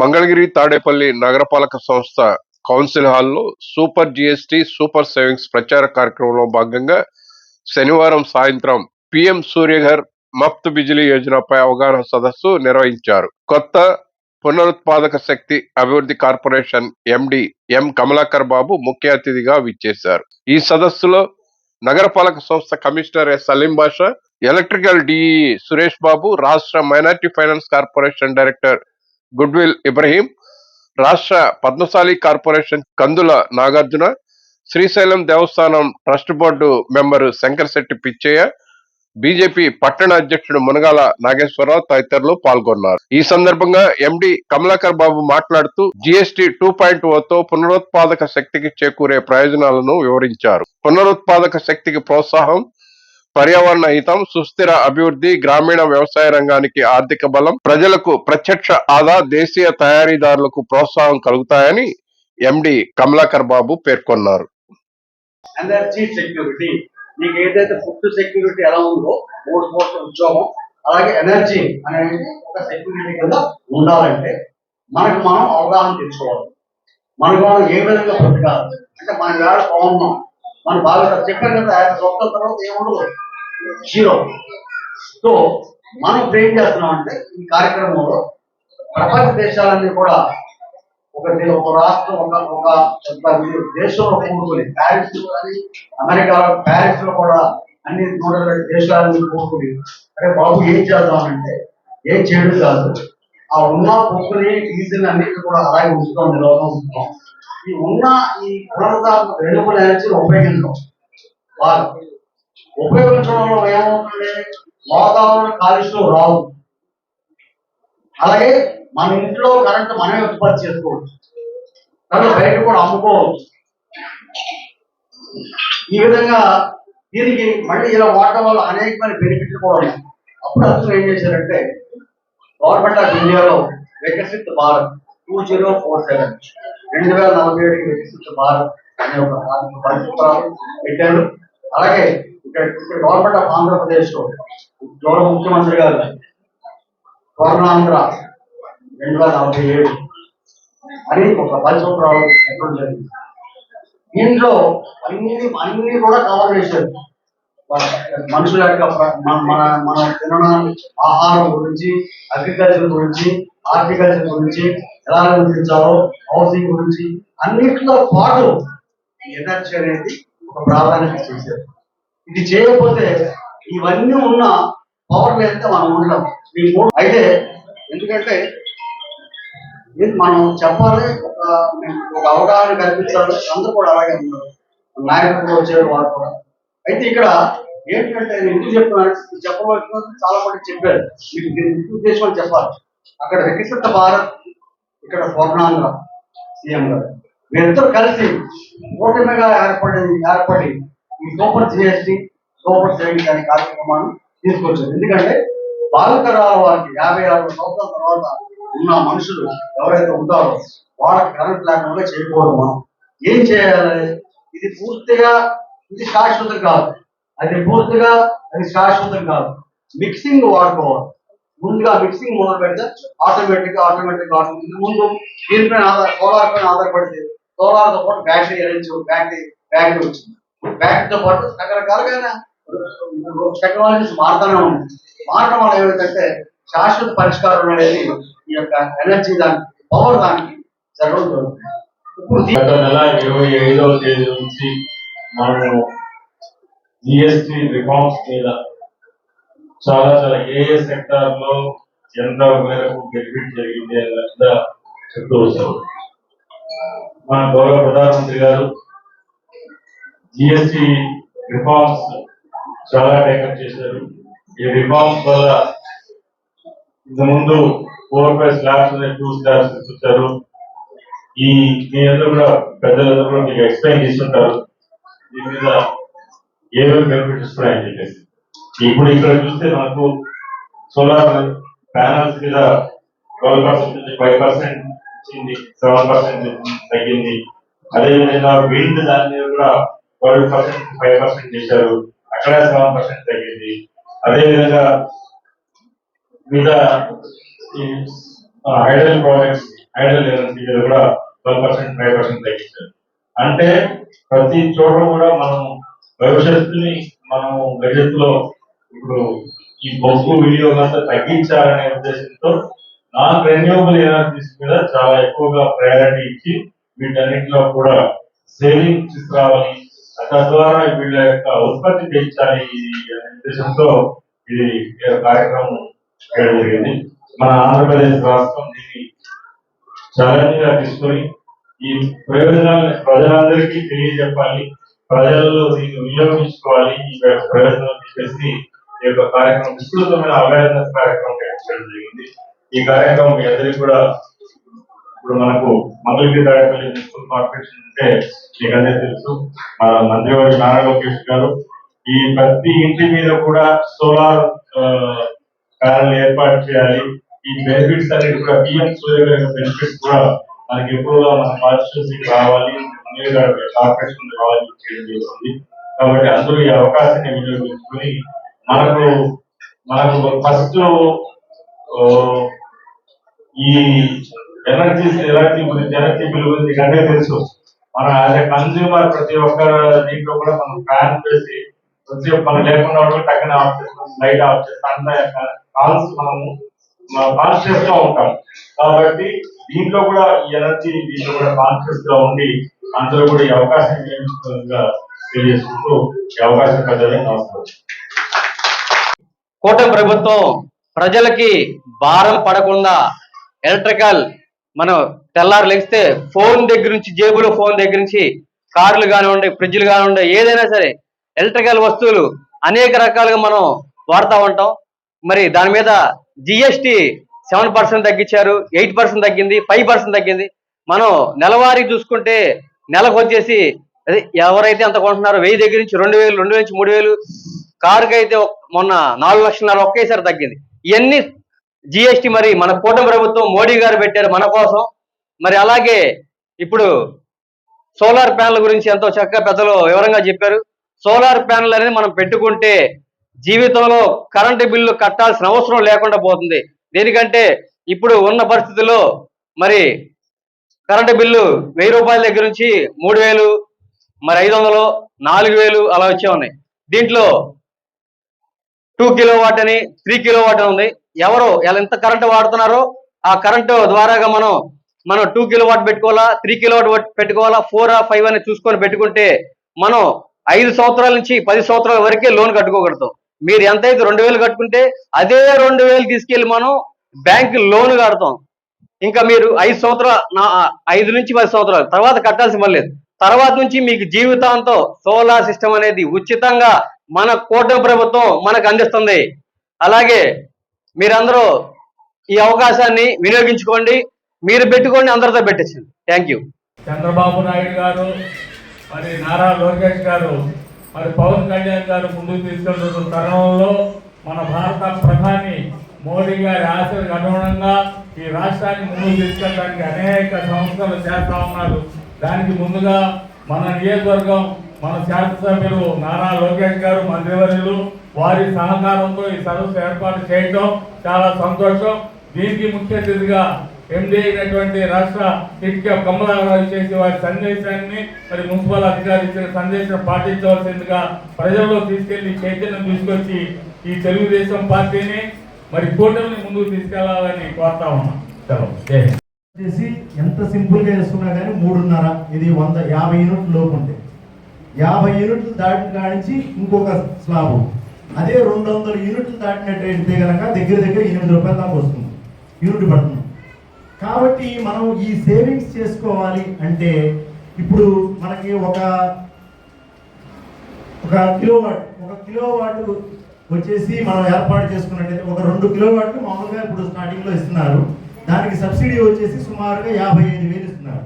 మంగళగిరి తాడేపల్లి నగరపాలక సంస్థ కౌన్సిల్ హాల్లో సూపర్ జిఎస్టి సూపర్ సేవింగ్స్ ప్రచార కార్యక్రమంలో భాగంగా శనివారం సాయంత్రం పిఎం సూర్యఘర్ మఫ్త్ బిజిలీ యోజనపై అవగాహన సదస్సు నిర్వహించారు. కొత్త పునరుత్పాదక శక్తి అభివృద్ధి కార్పొరేషన్ ఎండి ఎం కమలాకర్ బాబు ముఖ్య అతిథిగా విచ్చేశారు. ఈ సదస్సులో నగరపాలక సంస్థ commissioner S Saleem Basha electrical DE Suresh Babu రాష్ట్ర minority finance corporation director goodwill Ibrahim రాష్ట్ర Padmashali corporation Kandula Nagarjuna Srisailam Devasthanam trust board member Shankar Setty Pichaiah BJP పట్టణ అధ్యక్షుడు మునగాల నాగేశ్వరరావు తదితరులు పాల్గొన్నారు. ఈ సందర్భంగా ఎండి కమలాకర్ బాబు మాట్లాడుతూ జిఎస్టి టూ పాయింట్ ఓతో పునరుత్పాదక శక్తికి చేకూరే ప్రయోజనాలను వివరించారు. పునరుత్పాదక శక్తికి ప్రోత్సాహం పర్యావరణ హితం సుస్థిర అభివృద్ధి గ్రామీణ వ్యవసాయ రంగానికి ఆర్థిక బలం ప్రజలకు ప్రత్యక్ష ఆదా దేశీయ తయారీదారులకు ప్రోత్సాహం కలుగుతాయని ఎండి కమలాకర్ బాబు పేర్కొన్నారు. సెక్యూరిటీ మీకు ఏదైతే ఫుడ్ సెక్యూరిటీ ఎలా ఉందో మూడు కోట్ల ఉద్యోగం అలాగే ఎనర్జీ అనేది ఒక సెక్యూరిటీ కింద ఉండాలంటే మనకు మనం అవగాహన తెచ్చుకోవాలి. మనకు మనం ఏ విధంగా బ్రతకాలి అంటే మన వేళ బాగున్నాం. మన బాగా చెప్పాను కదా ఆయన స్వప్న తర్వాత ఏముండదు. జీరో. సో మనం ఏం చేస్తున్నాం అంటే ఈ కార్యక్రమంలో ప్రపంచ దేశాలన్నీ కూడా ఒక ఒక రాష్ట్రం ఒక ఒక దేశంలో కూడుకొని ప్యారిస్లో కానీ అమెరికా ప్యారిస్లో కూడా అన్ని నూట ఇరవై దేశాలని కూడుకుని అరే బాబు ఏం చేద్దామంటే ఏం చేయడం కాదు. ఆ ఉన్న పొక్కుని తీసిన అన్నిటి కూడా అలాగే ఉంచుతాం నిలవడం ఉంచుతాం. ఈ ఉన్న ఈ పునరుద్ధరణ రెన్యూబుల్ ఎనర్జీ ఉపయోగించడం వాళ్ళు ఉపయోగించడం వల్ల ఏమవుతుంది వాతావరణ కాలుష్యం రావు అలాగే మన ఇంట్లో కరెంట్ మనమే ఉత్పత్తి చేసుకోవచ్చు. తర్వాత బయట కూడా అమ్ముకోవచ్చు. ఈ విధంగా దీనికి మళ్ళీ ఇలా వాడటం వల్ల అనేకమైన బెనిఫిట్లు కూడా ఉన్నాయి. అప్పుడు అసలు ఏం చేశారంటే గవర్నమెంట్ ఆఫ్ ఇండియాలో Viksit Bharat two zero four seven రెండు వేల నలభై ఏడుకి వికసిత్ భారత్ అనే ఒక ఒక పెట్టారు అలాగే గవర్నమెంట్ ఆఫ్ ఆంధ్రప్రదేశ్లో గౌరవ ముఖ్యమంత్రి గారు స్వర్ణాంధ్ర రెండు వేల నలభై ఏడు అని ఒక పరిశుభ్రాలు పెట్టడం జరిగింది. దీంట్లో అన్ని అన్ని కూడా కవర్ చేశారు. మనుషుల యొక్క మన మన మన తినడం ఆహారం గురించి అగ్రికల్చర్ గురించి హార్టికల్చర్ గురించి ఎలా నిర్మించాలో హౌసింగ్ గురించి అన్నిటితో పాటు ఎనర్జీ అనేది ఒక ప్రాధాన్యత చేశారు ఇది చేయకపోతే ఇవన్నీ ఉన్న పవర్ లేకపోతే మనం ఉండడం ఈ మూడు అయితే ఎందుకంటే మనం చెప్పాలి ఒక ఒక అవగాహన కల్పించాలి. అందరూ కూడా అలాగే ఉన్నారు. నాయకులు వచ్చారు వారు కూడా. అయితే ఇక్కడ ఏంటంటే నేను ఎందుకు చెప్తున్నాను? ఇది చెప్పవలసిన చాలా మంది చెప్పారు. మీకు దీని ఉద్దేశం అని చెప్పాలి. అక్కడ వికసిత భారత్ ఇక్కడ స్వర్ణాంధ్ర సీఎం గారు. వీరిద్దరు కలిసి కూటమిగా ఏర్పడి ఏర్పడి ఈ సూపర్ జిఎస్టి సూపర్ సేవింగ్ అనే కార్యక్రమాన్ని తీసుకొచ్చారు. ఎందుకంటే బాలకరాల వారికి యాభై అరవై సంవత్సరాల తర్వాత ఉన్న మనుషులు ఎవరైతే ఉంటారో వాళ్ళకి కరెంట్ లేకుండా చేయకూడదు మనం. ఏం చేయాలి? ఇది పూర్తిగా ఇది శాశ్వతం కాదు. అది పూర్తిగా అది శాశ్వతం కాదు. మిక్సింగ్ వాడుకోవాలి. ముందుగా మిక్సింగ్ మొదలు పెడితే ఆటోమేటిక్ ఆటోమేటిక్ ఆటోమేటిక్ ముందు దీనిపైన ఆధార సోలార్ పైన ఆధారపడితే సోలార్తో పాటు బ్యాటరీ ఎనర్జీ బ్యాటరీ బ్యాటరీ వచ్చింది. బ్యాటరీతో పాటు రకరకాలుగా టెక్నాలజీస్ మారుతూనే ఉంది. మారడం వల్ల ఏమిటంటే శాశ్వత పరిష్కారం అనేది ఈ యొక్క ఎనర్జీ దానికి పవర్ దానికి జరగడం జరుగుతుంది. గత నెల ఇరవై ఐదవ తేదీ నుంచి మనము జిఎస్టి రిఫార్మ్స్ మీద చాలా చాలా ఏ ఏ సెక్టార్లో ఎంత మేరకు బెనిఫిట్ జరిగింది అని చెప్తూ వచ్చారు మన గౌరవ ప్రధానమంత్రి గారు జిఎస్టి రిఫార్మ్స్ చాలా టేకప్ చేశారు. ఈ రిఫార్మ్స్ వల్ల ముందు four five slabs two slabs ఇచ్చారు ఈ మీ అందరూ కూడా పెద్దలందరూ కూడా మీకు ఎక్స్ప్లెయిన్ చేస్తుంటారు. దీని మీద ఏమేమి బెనిఫిట్స్ ఉన్నాయని చెప్పేసి. ఇప్పుడు ఇక్కడ చూస్తే మనకు సోలార్ ప్యానల్స్ మీద ట్వెల్వ్ పర్సెంట్ నుంచి ఫైవ్ పర్సెంట్ వచ్చింది సెవెన్ పర్సెంట్ తగ్గింది. అదేవిధంగా విండ్ దాని మీద కూడా ట్వెల్వ్ పర్సెంట్ ఫైవ్ పర్సెంట్ చేశారు. అక్కడ సెవెన్ పర్సెంట్ తగ్గింది. అదేవిధంగా మిగతా ఈ హైడ్రల్ ప్రాజెక్ట్స్ ఐడల్ ఎనర్జీ కూడా ట్వెల్వ్ పర్సెంట్ ఫైవ్ పర్సెంట్ తగ్గించారు. అంటే ప్రతి చోట కూడా మనం భవిష్యత్తుని మనం భవిష్యత్తులో ఇప్పుడు ఈ బొగ్గు వినియోగంతో తగ్గించాలనే ఉద్దేశంతో నాన్ రెన్యూవబుల్ ఎనర్జీస్ మీద చాలా ఎక్కువగా ప్రయారిటీ ఇచ్చి వీటన్నిటిలో కూడా సేవింగ్ తీసుకురావాలి తద్వారా వీళ్ళ యొక్క ఉత్పత్తి పెంచాలి అనే ఉద్దేశంతో ఇది కార్యక్రమం చేయడం జరిగింది. మన ఆంధ్రప్రదేశ్ రాష్ట్రం దీన్ని ఛాలెంజ్గా తీసుకొని ఈ ప్రయోజనాలను ప్రజలందరికీ తెలియజెప్పాలి. ప్రజల్లో దీన్ని వినియోగించుకోవాలి. ఈ యొక్క ప్రయోజనాలు చెప్పేసి ఈ యొక్క కార్యక్రమం విస్తృతమైన అవేర్నెస్ కార్యక్రమం చేయడం జరిగింది. ఈ కార్యక్రమం మీ అందరికీ కూడా ఇప్పుడు మనకు మంగళగిరి తాడేపల్లి మున్సిపల్ కార్పొరేషన్ అంటే మీకు తెలుసు. మన మంత్రివారి నారా లోకేష్ గారు ఈ ప్రతి ఇంటి మీద కూడా సోలార్ ప్యానల్ ఏర్పాటు చేయాలి. ఈ బెనిఫిట్స్ అనేది కూడా పిఎం సూర్య బెనిఫిట్స్ కూడా మనకి ఎక్కువగా మన కాన్స్టిట్యూన్సీకి రావాలి. మంగళగిరి కార్పొరేషన్ రావాలి చేయడం కాబట్టి అందరూ ఈ అవకాశాన్ని వినియోగించుకొని మనకు మనకు ఫస్ట్ ఈ ఎనర్జీ ఎనర్జీ గురించి ఎనర్జీ బిల్ గురించి అంటే తెలుసు మన యాజ్ ఎ కన్స్యూమర్ ప్రతి ఒక్క దీంట్లో కూడా మనం ప్లాన్ చేసి ప్రతి ఒక్క మనం లేకుండా కూడా టక్కన ఆఫ్ చేస్తాం లైట్ ఆఫ్ చేస్తాం అంతా కాల్స్ మనము కాన్షియస్గా ఉంటాం. కాబట్టి దీంట్లో కూడా ఎనర్జీ దీంట్లో కూడా కాన్షియస్గా ఉండి అందరూ కూడా ఈ అవకాశం తెలియజేసుకుంటూ ఈ అవకాశం పెద్దలని నమస్కారం. కూటమి ప్రభుత్వం ప్రజలకి భారం పడకుండా ఎలక్ట్రికల్ మనం తెల్లారు లెగిస్తే ఫోన్ దగ్గర నుంచి జేబులో ఫోన్ దగ్గర నుంచి కార్లు కానివ్వండి ఫ్రిడ్జ్లు కానివ్వండి ఏదైనా సరే ఎలక్ట్రికల్ వస్తువులు అనేక రకాలుగా మనం వాడుతూ ఉంటాం. మరి దాని మీద జిఎస్టి సెవెన్ పర్సెంట్ తగ్గించారు ఎయిట్ పర్సెంట్ తగ్గింది ఫైవ్ పర్సెంట్ తగ్గింది. మనం నెలవారీ చూసుకుంటే నెలకు వచ్చేసి అదే ఎవరైతే అంత కొంటున్నారో వెయ్యి దగ్గర నుంచి రెండు వేలు రెండు వేల నుంచి మూడు వేలు కారుకి అయితే మొన్న నాలుగు లక్షల ఒకేసారి తగ్గింది. ఇవన్నీ జిఎస్టి మరి మన కూటమి ప్రభుత్వం మోడీ గారు పెట్టారు మన కోసం. మరి అలాగే ఇప్పుడు సోలార్ ప్యానల్ గురించి ఎంతో చక్కగా పెద్దలు వివరంగా చెప్పారు. సోలార్ ప్యానల్ అనేది మనం పెట్టుకుంటే జీవితంలో కరెంటు బిల్లు కట్టాల్సిన అవసరం లేకుండా పోతుంది. దేనికంటే ఇప్పుడు ఉన్న పరిస్థితుల్లో మరి కరెంటు బిల్లు వెయ్యి రూపాయల దగ్గర నుంచి మూడు వేలు మరి ఐదు వందలు నాలుగు వేలు అలా వచ్చే ఉన్నాయి. దీంట్లో టూ కిలో వాట్ అని త్రీ కిలో వాట్ అని ఉంది. ఎవరు? ఎలా ఎంత కరెంట్ వాడుతున్నారో? ఆ కరెంటు ద్వారాగా మనం మనం టూ కిలో వాట్ పెట్టుకోవాలా? త్రీ కిలో వాట్ పెట్టుకోవాలా? ఫోర్ ఆ ఫైవ్ అని చూసుకొని పెట్టుకుంటే మనం ఐదు సంవత్సరాల నుంచి పది సంవత్సరాల వరకే లోన్ కట్టుకోగలుగుతాం. మీరు ఎంత అయితే రెండు వేలు కట్టుకుంటే అదే రెండు వేలు తీసుకెళ్ళి మనం బ్యాంక్ లోన్ కడతాం. ఇంకా మీరు ఐదు సంవత్సరాలు నా- ఐదు నుంచి పది సంవత్సరాలు తర్వాత కట్టాల్సి మళ్ళీ తర్వాత నుంచి మీకు జీవితాంతం సోలార్ సిస్టమ్ అనేది ఉచితంగా మన కూటమి ప్రభుత్వం మనకు అందిస్తుంది. అలాగే మీరందరూ ఈ అవకాశాన్ని వినియోగించుకోండి మీరు పెట్టుకోండి అందరితో పెట్టించండి థ్యాంక్ యూ చంద్రబాబు నాయుడు గారు మరి నారా లోకేష్ గారు మరి పవన్ కళ్యాణ్ గారు ముందుకు తీసుకెళ్తున్న తరుణంలో మన భారత ప్రధాని మోడీ గారి ఆశలకు అనుగుణంగా ఈ రాష్ట్రాన్ని ముందుకు తీసుకెళ్ళడానికి అనేక సంస్థలు చేస్తా ఉన్నారు. దానికి ముందుగా మన నియోజకవర్గం మన శాసనసభ్యులు నారా లోకేష్ గారు మంత్రివర్యులు వారి సహకారంతో ఈ సదస్సు ఏర్పాటు చేయడం చాలా సంతోషం. దీనికి ముఖ్య అతిథిగా ఎండి అయినటువంటి రాష్ట్ర టిట్కా కమలారావు చేసి వారి సందేశాన్ని మరి మున్సిపల్ అధికారి ఇచ్చిన సందేశం పాటించవలసిందిగా ప్రజల్లో తీసుకెళ్ళి చైతన్యం తీసుకొచ్చి ఈ తెలుగుదేశం పార్టీని మరి కూటమిని ముందుకు తీసుకెళ్ళాలని కోరుతా ఉన్నాం. చేసి ఎంత సింపుల్గా కానీ మూడున్నర ఇది వంద యాభై యూనిట్లు లోపు ఉంటే. యాభై యూనిట్లు దాటి కాడించి ఇంకొక స్లాబ్ అదే రెండు వందల యూనిట్లు దాటినట్టయితే కనుక దగ్గర దగ్గర ఎనిమిది రూపాయల దాకా వస్తుంది. యూనిట్ పడుతుంది. కాబట్టి మనం ఈ సేవింగ్స్ చేసుకోవాలి అంటే ఇప్పుడు మనకి ఒక ఒక కిలోవాట్ ఒక కిలోవాట్ వచ్చేసి మనం ఏర్పాటు చేసుకున్నట్టయితే ఒక రెండు కిలోవాట్లు మామూలుగా ఇప్పుడు స్టార్టింగ్లో ఇస్తున్నారు. దానికి సబ్సిడీ వచ్చేసి సుమారుగా యాభై ఐదు వేలు ఇస్తున్నారు.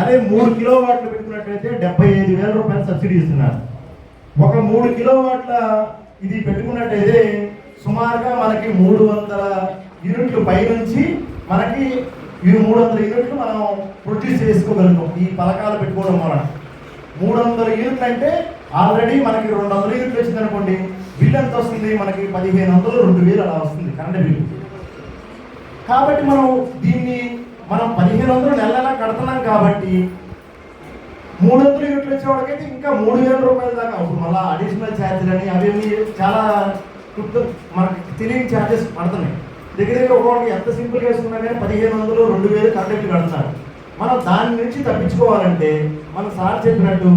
అదే మూడు కిలో వాట్లు పెట్టుకున్నట్టయితే డెబ్బై ఐదు వేల రూపాయలు సబ్సిడీ ఇస్తున్నారు. ఒక మూడు కిలో వాట్ల ఇది పెట్టుకున్నట్టయితే సుమారుగా మనకి మూడు వందల యూనిట్లు పైనుంచి మనకి ఈ మూడు వందల యూనిట్లు మనం ప్రొడ్యూస్ చేసుకోగలుగుతాం ఈ పథకాలు పెట్టుకోవడం వలన. మూడు వందల యూనిట్లు అంటే ఆల్రెడీ మనకి రెండు వందల యూనిట్లు వచ్చింది అనుకోండి బిల్ ఎంత వస్తుంది? మనకి పదిహేను వందలు రెండు వేలు అలా వస్తుంది కరెంట్ బిల్లు కాబట్టి మనం దీన్ని మనం పదిహేను వందలు నెల నెలా కడుతున్నాం కాబట్టి మూడు వందల యూనిట్లు వచ్చేవాడికైతే ఇంకా మూడు వేల రూపాయల దాకా అవుతుంది. మళ్ళీ అడిషనల్ ఛార్జీలు అని అవి చాలా గుర్తు మనకి తెలియని ఛార్జెస్ పడుతున్నాయి. దగ్గర దగ్గర ఒకవాడికి ఎంత సింపుల్ వేసుకున్నా కానీ పదిహేను వందలు రెండు వేలు కరెంట్ కడుతున్నారు. మనం దాని నుంచి తప్పించుకోవాలంటే మనం సార్ చెప్పినట్టు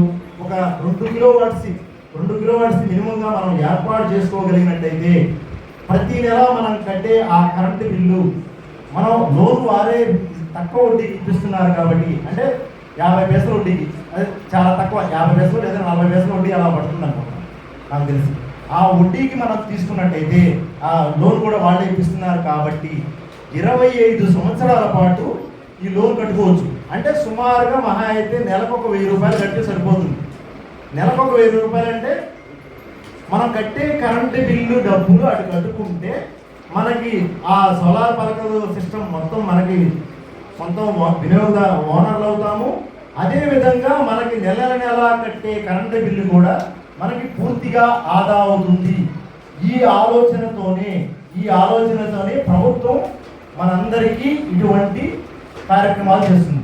ఒక రెండు కిలో వాట్స్ రెండు కిలో వాట్స్ మినిమంగా మనం ఏర్పాటు చేసుకోగలిగినట్టయితే ప్రతి నెల మనం కట్టే ఆ కరెంటు బిల్లు మనం లోన్ వారే తక్కువ వడ్డీకి ఇప్పిస్తున్నారు కాబట్టి అంటే యాభై పైసల వడ్డీకి అది చాలా తక్కువ యాభై పైసలు లేదా నలభై పైసల వడ్డీ అలా పడుతుంది అనుకుంటున్నాను నాకు తెలిసి. ఆ వడ్డీకి మనం తీసుకున్నట్టయితే ఆ లోన్ కూడా వాళ్ళే ఇప్పిస్తున్నారు కాబట్టి ఇరవై ఐదు సంవత్సరాల పాటు ఈ లోన్ కట్టుకోవచ్చు. అంటే సుమారుగా మహా అయితే నెలకు ఒక వెయ్యి రూపాయలు కట్టే సరిపోతుంది. నెలకు ఒక వెయ్యి రూపాయలు అంటే మనం కట్టే కరెంటు బిల్లు డబ్బులు అటు కట్టుకుంటే మనకి ఆ సోలార్ పలకలు సిస్టమ్ మొత్తం మనకి సొంత వినియోగ ఓనర్లు అవుతాము అదేవిధంగా మనకి నెల నెల కట్టే కరెంటు బిల్లు కూడా మనకి పూర్తిగా ఆదా అవుతుంది. ఈ ఆలోచనతోనే ఈ ఆలోచనతోనే ప్రభుత్వం మనందరికీ ఇటువంటి కార్యక్రమాలు చేస్తుంది.